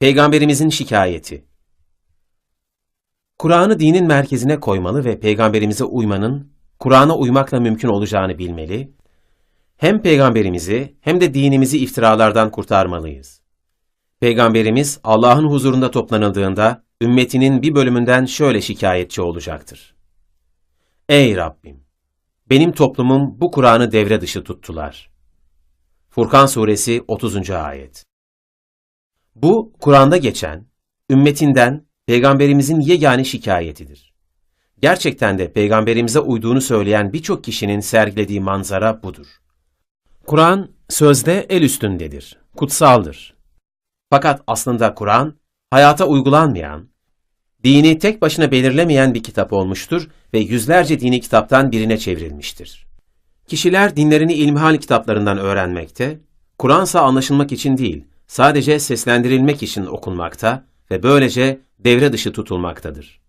Peygamberimizin şikayeti Kur'an'ı dinin merkezine koymalı ve peygamberimize uymanın, Kur'an'a uymakla mümkün olacağını bilmeli, hem peygamberimizi hem de dinimizi iftiralardan kurtarmalıyız. Peygamberimiz Allah'ın huzurunda toplanıldığında ümmetinin bir bölümünden şöyle şikayetçi olacaktır. Ey Rabbim! Benim toplumum bu Kur'an'ı devre dışı tuttular. Furkan Suresi 30. Ayet Bu, Kur'an'da geçen, ümmetinden Peygamberimizin yegane şikayetidir. Gerçekten de Peygamberimize uyduğunu söyleyen birçok kişinin sergilediği manzara budur. Kur'an, sözde el üstündedir, kutsaldır. Fakat aslında Kur'an, hayata uygulanmayan, dini tek başına belirlemeyen bir kitap olmuştur ve yüzlerce dini kitaptan birine çevrilmiştir. Kişiler dinlerini ilmihal kitaplarından öğrenmekte, Kur'ansa anlaşılmak için değil, sadece seslendirilmek için okunmakta ve böylece devre dışı tutulmaktadır.